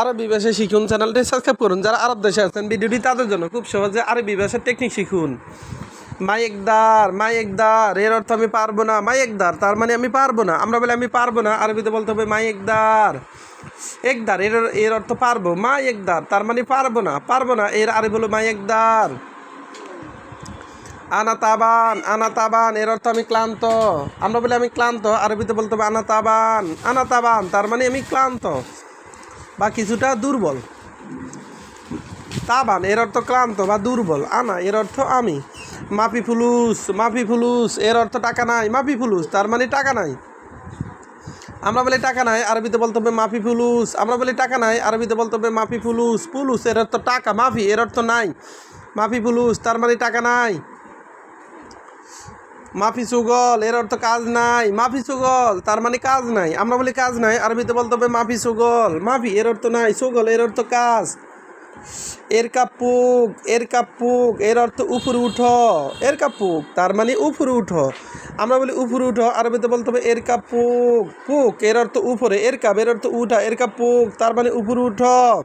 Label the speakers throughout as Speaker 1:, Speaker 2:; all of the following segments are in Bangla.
Speaker 1: আরবি ভাষা শিখুন চ্যানেলটি সাবস্ক্রাইব করুন। যারা আরব দেশে আছেন, ভিডিওটি তাদের জন্য খুব সহজে আরবি ভাষার টেকনিক শিখুন। মাইকদার মাইকদার এর অর্থ আমি পারব না মাইকদার তার মানে আমি পারব না। আমরা বলে আমি পারব না, আরবিতে বলতে হবে মাইকদার একদার এর এর অর্থ পারব মা একদার তার মানে পারব না পারব না, এর আরবি হলো মাই একদার আনা তাবান আনা তাবান এর অর্থ আমি ক্লান্ত। আমরা বলি আমি ক্লান্ত, আরবিতে বলতে হবে আনা তাবান আনা তাবান তার মানে আমি ক্লান্ত। বা কিছুটা দুর্বল। তাবান, এর অর্থ ক্লান্ত বা দুর্বল। আনা, এর অর্থ আমি। মাফি ফুলুস মাফি ফুলুস এর অর্থ টাকা নাই। মাফি ফুলুস তার মানে টাকা নাই। আমরা বলি টাকা নাই, আরবিতে বলতে হবে মাফি ফুলুস আমরা বলি টাকা নাই, আরবিতে বলতে হবে মাফি ফুলুস ফুলুস এর অর্থ টাকা। মাফি, এর অর্থ নাই। মাফি ফুলুস তার মানে টাকা নাই। মাফি সুগল, এর অর্থ কাজ নাই। মাফি সুগল, তার মানে কাজ নাই। আমরা বলি কাজ নাই, আরবিতে বলতে হবে মাফি সুগল। মাফি, এর অর্থ নাই। সুগল, এর অর্থ কাজ। এর কাপুক এর কাপুক, এর অর্থ উপরে উঠো। এর কাপুক, তার মানে উপরে উঠো। আমরা বলি উপরে উঠো, আরবিতে বলতে হবে এর কাপুক। পুক, এর অর্থ উপরে এর কাপ, এর অর্থ উঠা। এর কাপুক, তার মানে উপরে উঠো।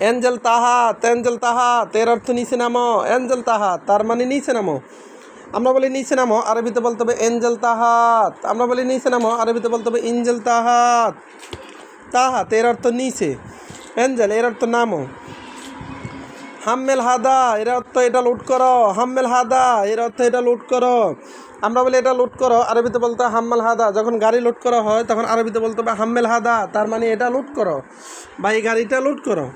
Speaker 1: এঞ্জেল তাহাত এঞ্জেল তাহাত, এর অর্থ নিচে নামো। এঞ্জেল তাহাত, তার মানে নিচে নামো। আমরা বলি নিচে নামো, আরবিতে বলতে হবে এঞ্জেল তাহাত। আমরা বলি নিচে নামো, আরবিতে বলতে হবে ইঞ্জেল তাহাত। তাহাত, এর অর্থ নিচে। এঞ্জেল, এর অর্থ নামো। হাম্মেল হাদা, এর অর্থ এটা লুট করো। হাম্মেল হাদা, এর অর্থ এটা লুট করো। আমরা বলি এটা লুট করো, আরবিতে বলতে হাম্মেল হাদা। যখন গাড়ি লুট করা হয়, তখন আরবিতে বলতে হবে হাম্মেল হাদা, তার মানে এটা লুট করো। বা এই গাড়িটা লুট করো।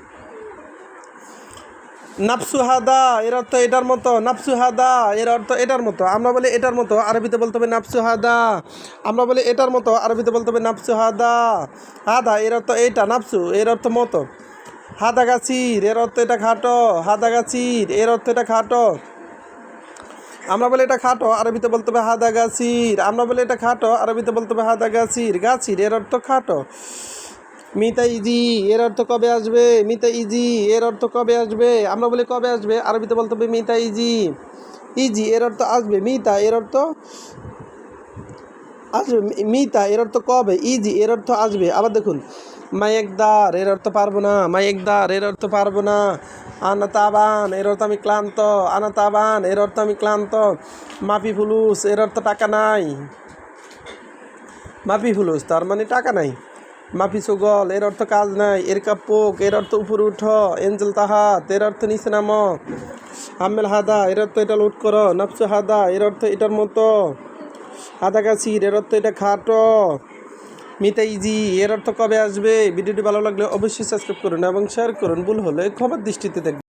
Speaker 1: নাপসু হাদা এর অর্থ এটার মতো নাপসু হাদা এর অর্থ এটার মতো। আমরা বলি এটার মতো, আরবিতে বলতে হবে নাপসু হাদা আমরা বলি এটার মতো, আরবিতে বলতে হবে নাপসু হাদা হাদা এর অর্থ এইটা নাপসু এর অর্থ মতো। হাদা গাছির, এর অর্থ এটা খাটো। হাদা গাছির, এর অর্থ এটা খাটো। আমরা বলি এটা খাটো, আরবিতে বলতে হবে হাদা গাছির। আমরা বলি এটা খাটো, আরবিতে বলতে হবে হাদা গাছির। গাছির, এর অর্থ খাটো। মিতা ইজি এর অর্থ কবে আসবে মিতা ইজি এর অর্থ কবে আসবে আমরা বলি কবে আসবে আরবিতে বলতে হবে মিতা ইজি ইজি এর অর্থ আসবে মিতা এর অর্থ আসবে মিতা এর অর্থ কবে ইজি এর অর্থ আসবে আবার দেখুন মাই একদার এর অর্থ পারব না মাই একদার এর অর্থ পারব না আনা তাবান এর অর্থ আমি ক্লান্ত আনা তাবান এর অর্থ আমি ক্লান্ত মাফি ফুলুস এর অর্থ টাকা নাই মাফি ফুলুস তার মানে টাকা নাই মাফি গল এর অর্থ কাজ নাই, এর কাপোক, এর অর্থ উপরে উঠ, এঞ্জেল তাহাত, এর অর্থ নিচে নাম। আমেল হাদা, এর অর্থ এটা লুট করো নাপসু হাদা, এর অর্থ এটার মতো। হাদা গাছির এর অর্থ এটা খাটো। মিতা ইজি, এর অর্থ কবে আসবে? ভিডিওটি ভালো লাগলে অবশ্যই সাবস্ক্রাইব করুন এবং শেয়ার করুন। ভুল হলে খবর দৃষ্টিতে দেখবেন।